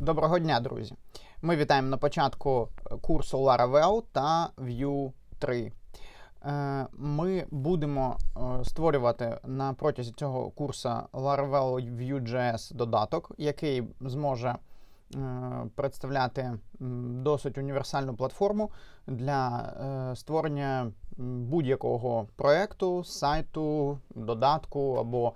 Доброго дня, друзі! Ми вітаємо на початку курсу Laravel та Vue 3. Е, Ми будемо е, створювати на протязі цього курсу Laravel Vue.js додаток, який зможе е, представляти досить універсальну платформу для е, створення будь-якого проекту, сайту, додатку або е,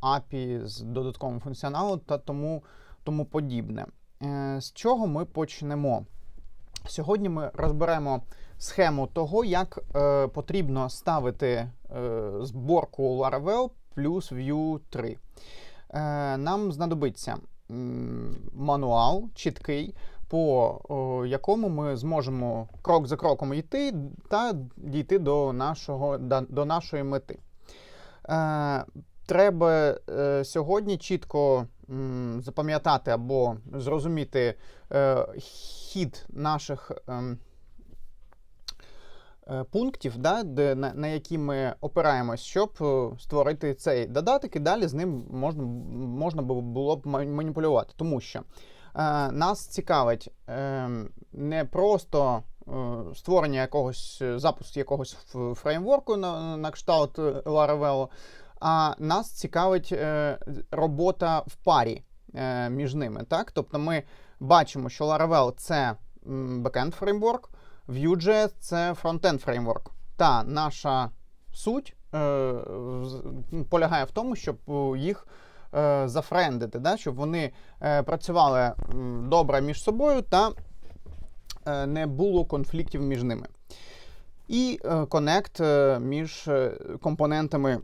API з додатковим функціоналом та тому, тому подібне. Е, З чого ми почнемо? Сьогодні ми розберемо схему того, як е, потрібно ставити е, зборку Laravel плюс Vue 3. Е, нам знадобиться мануал чіткий, по о, якому ми зможемо крок за кроком йти та дійти до, нашого, до нашої мети. Е, треба е, сьогодні чітко запам'ятати або зрозуміти е, хід наших ем, пунктів, да, де, на, на які ми опираємось, щоб створити цей додаток, і далі з ним можна, можна було б маніпулювати. Тому що нас цікавить е, не просто створення якогось е, запуск якогось фреймворку на, на кшталт е, Laravel, а нас цікавить е, робота в парі е, між ними. Так? Тобто ми бачимо, що Laravel це бекенд фреймворк, Vue.js це фронтенд фреймворк. Та наша суть е, полягає в тому, щоб е, їх е, зафрендити, да? щоб вони е, працювали добре між собою та е, не було конфліктів між ними. І е, коннект е, між е, компонентами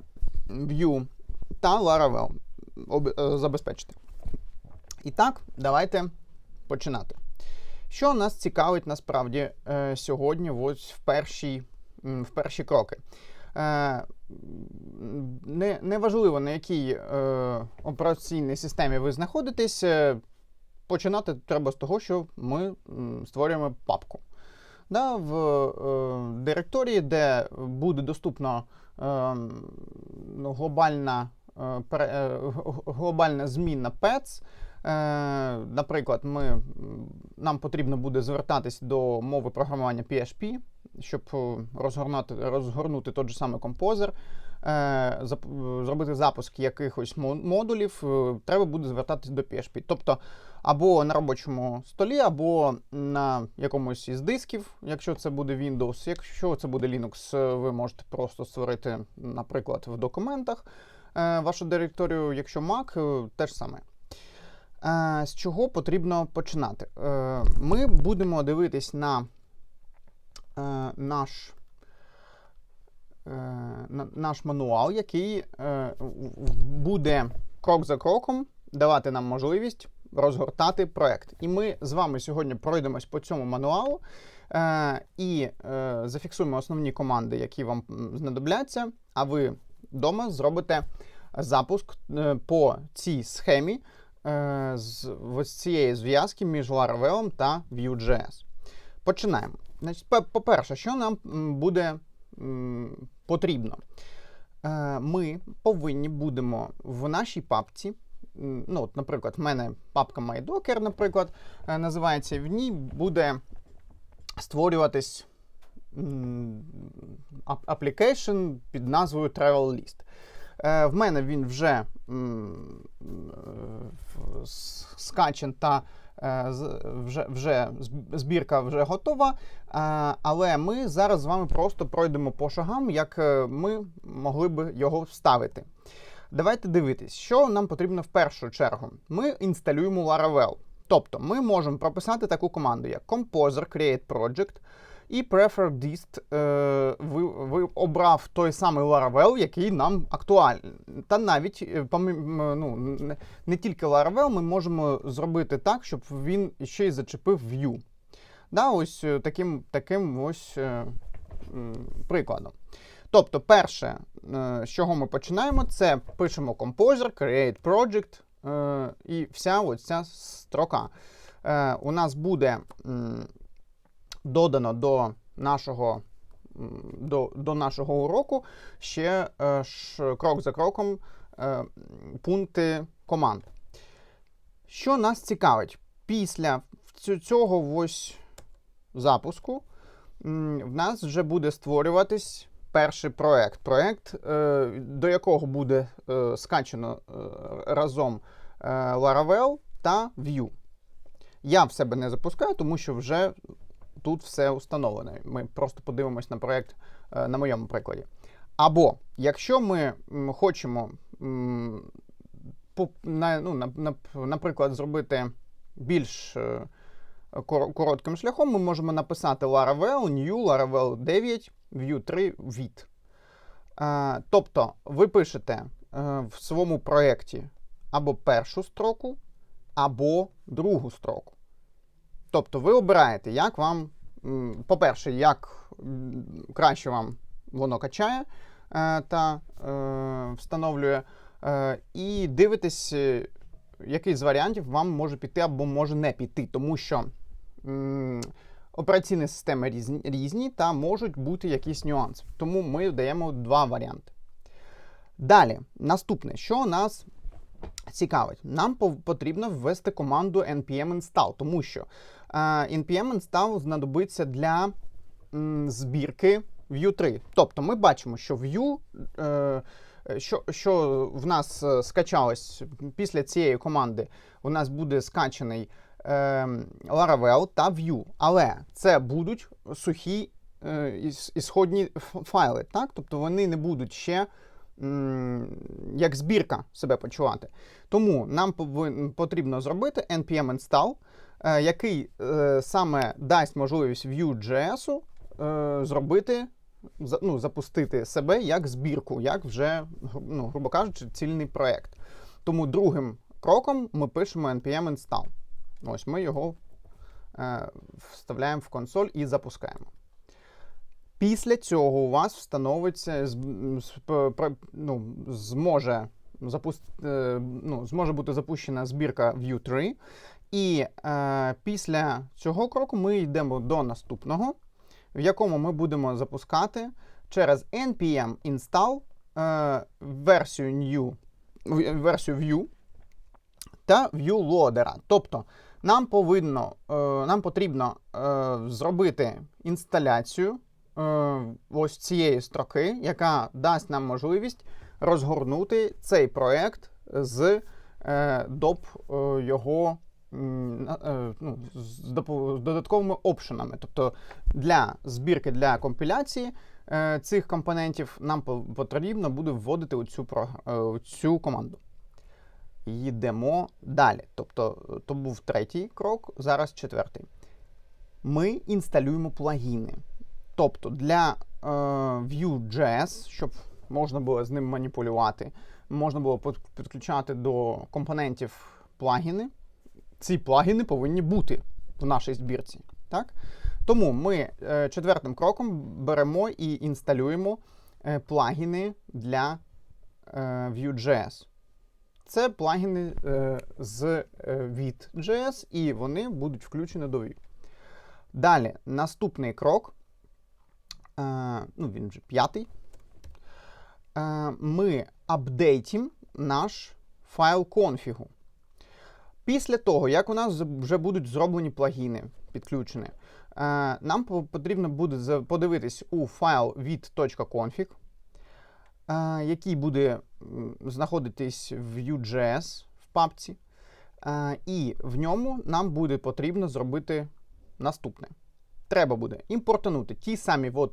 Vue та Laravel е, забезпечити. І так, давайте починати. Що нас цікавить насправді е, сьогодні, ось в перші, в перші кроки. Е, не, неважливо, на якій е, операційній системі ви знаходитесь, е, починати треба з того, що ми створюємо папку. Да, в е, директорії, де буде доступно е, глобальна, е, е, глобальна змінна PETS. Е, наприклад, ми, нам потрібно буде звертатись до мови програмування PHP, щоб е, розгорнути, розгорнути той же самий композер, зробити запуск якихось модулів, е, треба буде звертатись до PHP. Тобто або на робочому столі, або на якомусь із дисків, якщо це буде Windows. Якщо це буде Linux, е, ви можете просто створити, наприклад, в документах е, вашу директорію, якщо Mac, е, те ж саме. Е, З чого потрібно починати? Е, Ми будемо дивитись на е, наш, е, на- наш мануал, який е, буде крок за кроком давати нам можливість розгортати проект. І ми з вами сьогодні пройдемось по цьому мануалу е, і е, зафіксуємо основні команди, які вам знадобляться, а ви вдома зробите запуск е, по цій схемі е, з ось цієї зв'язки між Laravel та Vue.js. Починаємо. По-перше, що нам буде потрібно? Е, Ми повинні будемо в нашій папці. Ну, от, наприклад, в мене папка MyDocker, наприклад, е, називається. В ній буде створюватись application під назвою Travel List. Е, В мене він вже скачен та вже, вже збірка вже готова. Е, Але ми зараз з вами просто пройдемо по шагам, як е, ми могли би його вставити. Давайте дивитись, що нам потрібно в першу чергу. Ми інсталюємо Laravel. Тобто ми можемо прописати таку команду, як Composer Create Project і Prefer Dist. Е, ви, ви обрав той самий Laravel, який нам актуальний. Та навіть е, ну, не, тільки Laravel, ми можемо зробити так, щоб він ще й зачепив Vue. Да, ось е, таким, таким ось е, прикладом. Тобто, перше, е, з чого ми починаємо, це пишемо Composer, Create Project е, і вся ось строка. Е, У нас буде додано до нашого, до, до нашого уроку ще е, ш, крок за кроком е, пункти команд. Що нас цікавить? Після цього ось запуску в нас вже буде створюватись перший проект. Проект, е, до якого буде е, скачано е, разом Laravel та Vue. Я в себе не запускаю, тому що вже тут все установлено. Ми просто подивимось на проект е, на моєму прикладі. Або якщо ми хочемо, ну, на, на, наприклад, зробити більш е, коротким шляхом, ми можемо написати Laravel, New, Laravel 9, Vue 3, від. Е, тобто ви пишете в своєму проєкті або першу строку, або другу строку. Тобто ви обираєте, як вам, по-перше, як краще вам воно качає е, та е, встановлює, е, і дивитесь, який з варіантів вам може піти або може не піти, тому що операційні системи різні, та можуть бути якісь нюанси. Тому ми даємо два варіанти. Далі, наступне, що нас цікавить, нам потрібно ввести команду npm install, тому що npm install знадобиться для збірки Vue 3. Тобто ми бачимо, що Vue, е, що, що в нас е, скачалось після цієї команди, у нас буде скачаний е, Laravel та Vue, але це будуть сухі ісходні файли, так? Тобто вони не будуть ще як збірка себе почувати. Тому нам потрібно зробити npm install, який е, саме дасть можливість Vue.js е, зробити, ну, запустити себе як збірку, як вже, ну, грубо кажучи, цільний проєкт. Тому другим кроком ми пишемо npm install. Ось ми його е, вставляємо в консоль і запускаємо. Після цього у вас встановиться ну, зможе, запуст, е, ну, зможе бути запущена збірка Vue 3. І е, після цього кроку ми йдемо до наступного, в якому ми будемо запускати через npm install е, версію new, версію Vue та Vue Loader. Тобто нам повинно, е, нам потрібно е, зробити інсталяцію е, ось цієї строки, яка дасть нам можливість розгорнути цей проект з е, доп е, його ну, з, додатковими опшенами. Тобто для збірки для компіляції е, цих компонентів нам потрібно буде вводити оцю, про- е, оцю команду. Їдемо далі. Тобто, е, то був третій крок, зараз четвертий. Ми інсталюємо плагіни. Тобто для е, Vue.js, щоб можна було з ним маніпулювати, можна було підключати до компонентів плагіни. Ці плагіни повинні бути в нашій збірці. Так? Тому ми е, четвертим кроком беремо і інсталюємо е, плагіни для е, Vue.js. Це плагіни з від і вони будуть включені до Vue. Далі, наступний крок, ну він вже п'ятий. Ми апдейтимо наш файл конфігу. Після того, як у нас вже будуть зроблені плагіни, підключені, е, нам потрібно буде подивитись у файл від.config, е, який буде знаходитись в Vue.js в папці. Е, І в ньому нам буде потрібно зробити наступне. Треба буде імпортанути ті самі от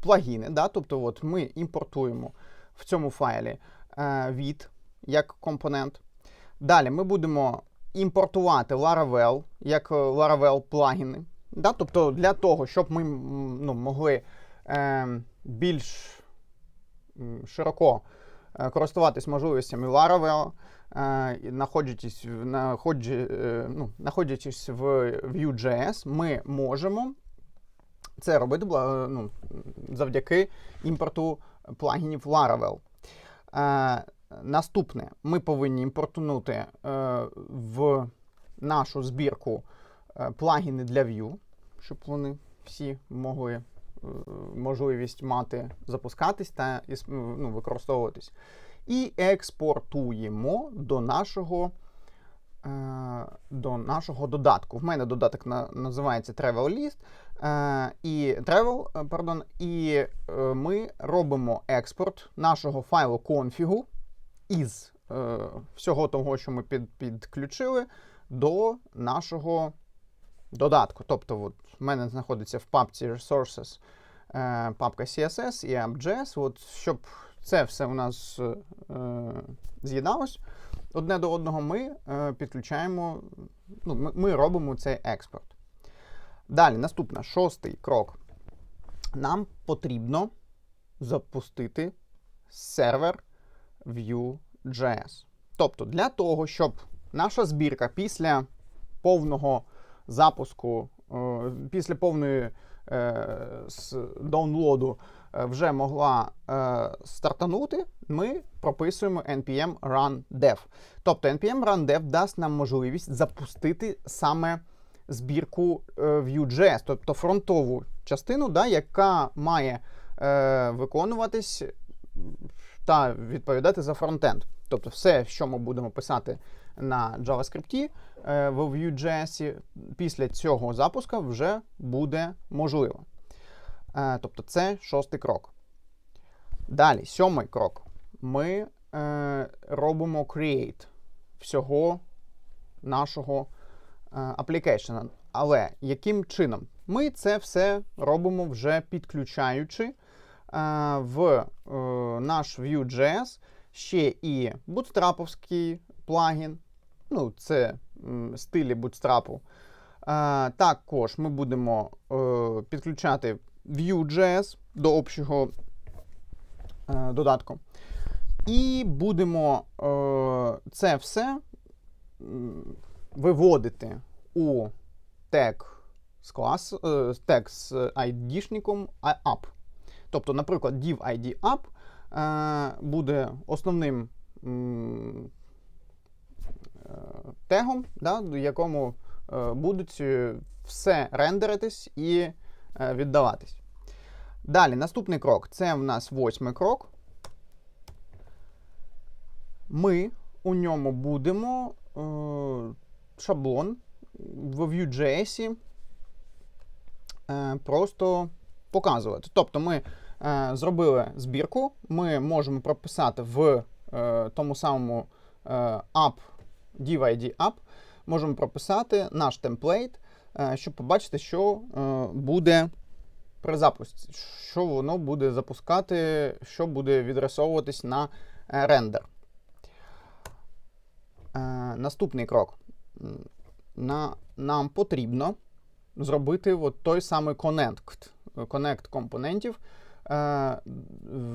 плагіни. Да? Тобто от ми імпортуємо в цьому файлі від як компонент. Далі ми будемо імпортувати Laravel як е, Laravel плагіни. Да? Тобто для того, щоб ми ну, могли е, більш широко е, користуватись можливостями Laravel, е, находжі, е, ну, в Vue.js, ми можемо це робити ну, завдяки імпорту плагінів Laravel. Е, наступне, ми повинні імпортнути е, в нашу збірку е, плагіни для Vue, щоб вони всі могли е, можливість мати запускатись та ну, використовуватись. І експортуємо до нашого до нашого додатку. В мене додаток на, називається Travel List. І Travel, pardon, і ми робимо експорт нашого файлу конфігу із е, всього того, що ми під, підключили, до нашого додатку. Тобто, от, в мене знаходиться в папці Resources е, папка CSS і app.js. От, щоб це все у нас е, з'єдналось одне до одного, ми е, підключаємо, ну, ми, ми робимо цей експорт. Далі, наступне, шостий крок. Нам потрібно запустити сервер Vue.js. Тобто, для того, щоб наша збірка після повного запуску, е, після повної е, даунлоду е, вже могла стартанути, ми прописуємо npm run dev. Тобто npm run dev дасть нам можливість запустити саме збірку Vue.js, тобто фронтову частину, да, яка має виконуватись та відповідати за фронтенд. Тобто, все, що ми будемо писати на JavaScript е, в Vue.js, після цього запуска вже буде можливо. Е, тобто, це шостий крок. Далі, сьомий крок. Ми е, робимо create всього нашого аплікейшена. Але яким чином? Ми це все робимо вже підключаючи е, в е, наш Vue.js ще і бутстраповський плагін. Ну, це стилі бутстрапу. Також ми будемо е, підключати Vue.js до общого е, додатку. І будемо це все виводити у тег з клас, тег з ID-шником app. Тобто, наприклад, div ID app е, буде основним е, тегом, да, в якому е, будуть все рендеритись і віддаватись. Далі, наступний крок це в нас восьмий крок. Ми у ньому будемо е, шаблон в Vue.js е, просто показувати. Тобто ми е, зробили збірку, ми можемо прописати в е, тому самому е, app, div app, можемо прописати наш темплейт, е, щоб побачити, що е, буде при запуску, що воно буде запускати, що буде відрисовуватись на е, рендер. Е, наступний крок на, нам потрібно зробити от той самий connect, connect компонентів е,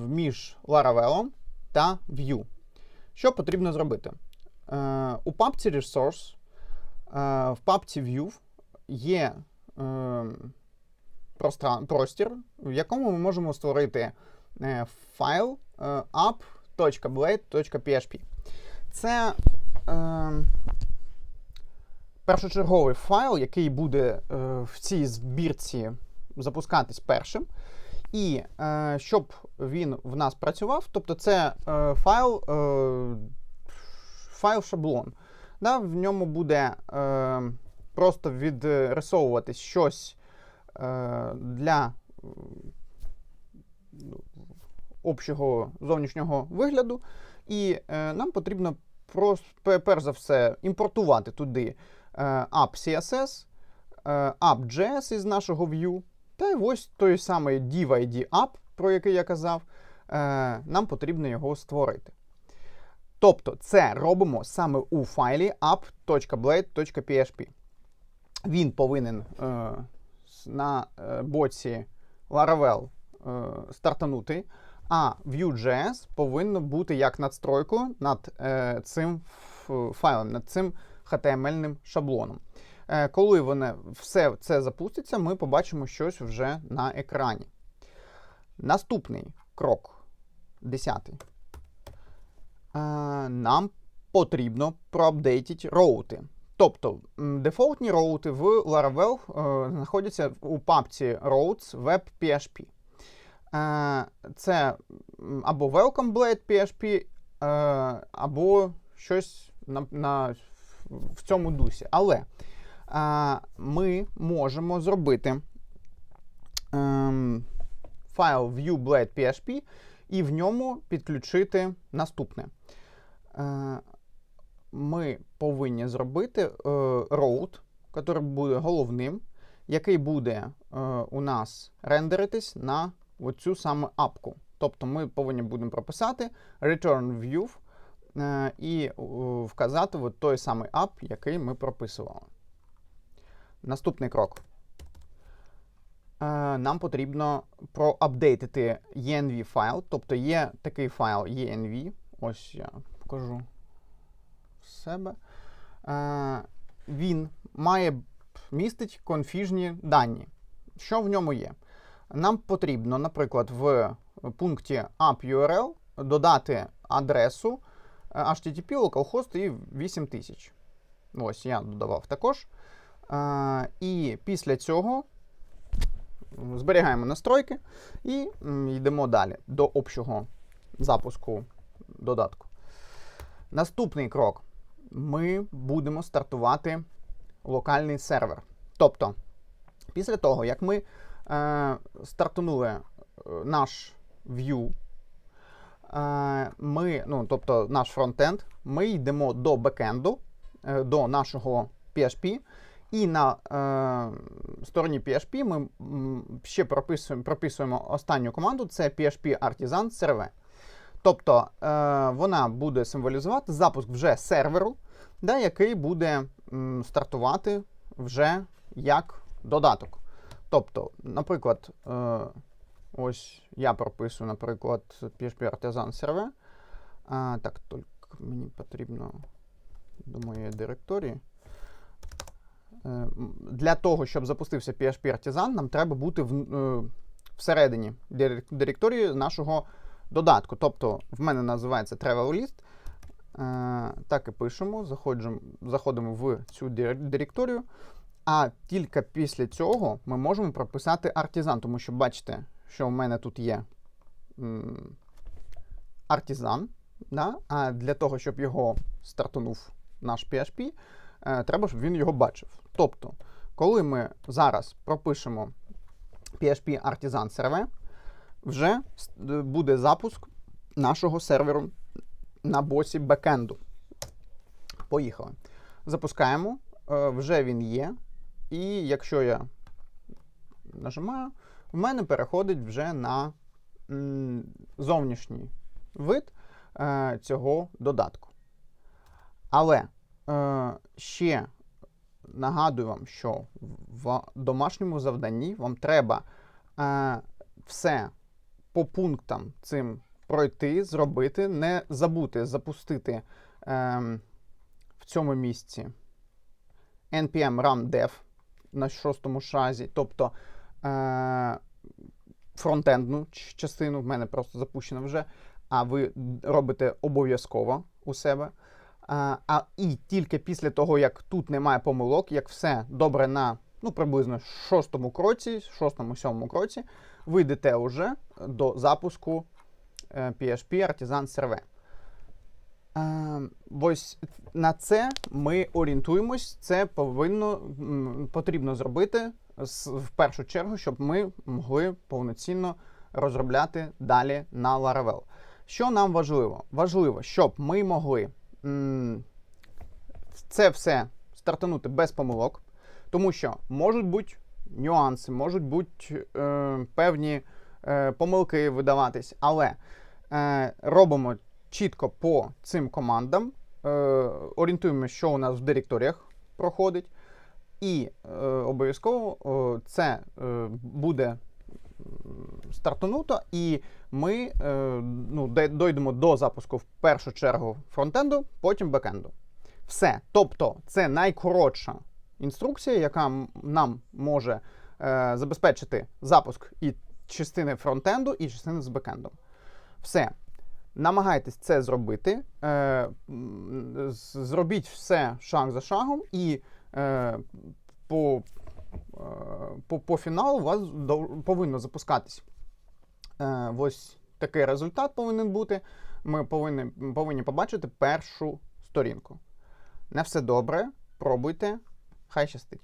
між Laravel та Vue. Що потрібно зробити? Е, У папці Resource, е, в папці Vue є простір, в якому ми можемо створити файл app.blade.php. Це е, першочерговий файл, який буде в цій збірці запускатись першим. І е, щоб він в нас працював, тобто це е, файл е, файл шаблон. Да, В ньому буде е, просто відрисовуватись щось е, для общого зовнішнього вигляду. І е, нам потрібно просто, перш за все імпортувати туди app.css, app.js із нашого view, та й ось той самий div app, про який я казав, нам потрібно його створити. Тобто це робимо саме у файлі app.blade.php. Він повинен е, на е, боці Laravel е, стартанути, а Vue.js повинно бути як надстройкою над е, цим файлом, над цим HTML шаблоном. Е, коли вони все це запуститься, ми побачимо щось вже на екрані. Наступний крок, десятий. Е, нам потрібно проапдейтити роути. Тобто дефолтні роути в Laravel е, знаходяться у папці Routes web.php. Це або Welcome Blade PHP, або щось на на в цьому дусі. Але ми можемо зробити ем, файл viewblade.php і в ньому підключити наступне. Е, ми повинні зробити е, route, який буде головним, який буде е, у нас рендеритись на оцю саме апку. Тобто ми повинні будемо прописати return view і вказати от той самий ап, який ми прописували. Наступний крок. Е, Нам потрібно проапдейтити env файл, тобто є такий файл env. Ось я покажу в себе. Е, Він має містить конфіжні дані. Що в ньому є? Нам потрібно, наприклад, в пункті app.url додати адресу е, HTTP localhost і 8000. Ось я додавав також. Е, І після цього зберігаємо настройки і йдемо далі до общого запуску додатку. Наступний крок. Ми будемо стартувати локальний сервер. Тобто, після того, як ми е, стартанули е, наш view, е, ми, ну, тобто наш фронтенд, ми йдемо до бекенду, е, до нашого PHP, і на е, стороні PHP ми ще прописуємо, прописуємо останню команду: це PHP Artisan Server. Тобто е, вона буде символізувати запуск вже серверу, да, який буде м, стартувати вже як додаток. Тобто, наприклад, е, ось я прописую, наприклад, PHP Artisan Server. А, так, тільки мені потрібно до моєї директорії. Е, Для того, щоб запустився PHP Artisan, нам треба бути в, е, всередині директорії нашого додатку. Тобто, в мене називається Travel List. Е, Так і пишемо, заходимо, заходимо в цю директорію. А тільки після цього ми можемо прописати Artisan, тому що бачите, що в мене тут є Artisan. Да? А для того, щоб його стартанув наш PHP, треба, щоб він його бачив. Тобто, коли ми зараз пропишемо PHP Artisan Server, вже буде запуск нашого серверу на босі бекенду. Поїхали. Запускаємо. Е, Вже він є. І якщо я нажимаю, в мене переходить вже на зовнішній вид е, цього додатку. Але е, ще нагадую вам, що в домашньому завданні вам треба е, все по пунктам цим пройти, зробити, не забути запустити ем, в цьому місці npm run dev на шостому шазі, тобто е, фронтендну частину, в мене просто запущена вже, а ви робите обов'язково у себе. А, а і тільки після того, як тут немає помилок, як все добре на ну, приблизно шостому кроці, шостому сьомому кроці, ви йдете вже до запуску е, PHP Artisan Server. Е, ось на це ми орієнтуємось. Це повинно потрібно зробити в першу чергу, щоб ми могли повноцінно розробляти далі на Laravel. Що нам важливо? Важливо, щоб ми могли це все стартанути без помилок, тому що можуть бути нюанси, можуть бути е, певні е, помилки видаватись, але е, робимо чітко по цим командам, е, орієнтуємо, що у нас в директоріях проходить, і е, обов'язково е, це е, буде стартануто, і ми е, ну, дойдемо до запуску в першу чергу фронтенду, потім бекенду. Все. Тобто, це найкоротша інструкція, яка нам може е, забезпечити запуск і частини фронтенду, і частини з бекендом. Все. Намагайтесь це зробити. Е, зробіть все шаг за шагом, і по, по, по фіналу у вас повинно запускатись ось такий результат повинен бути. Ми повинні, повинні побачити першу сторінку. На все добре. Пробуйте. Хай щастить.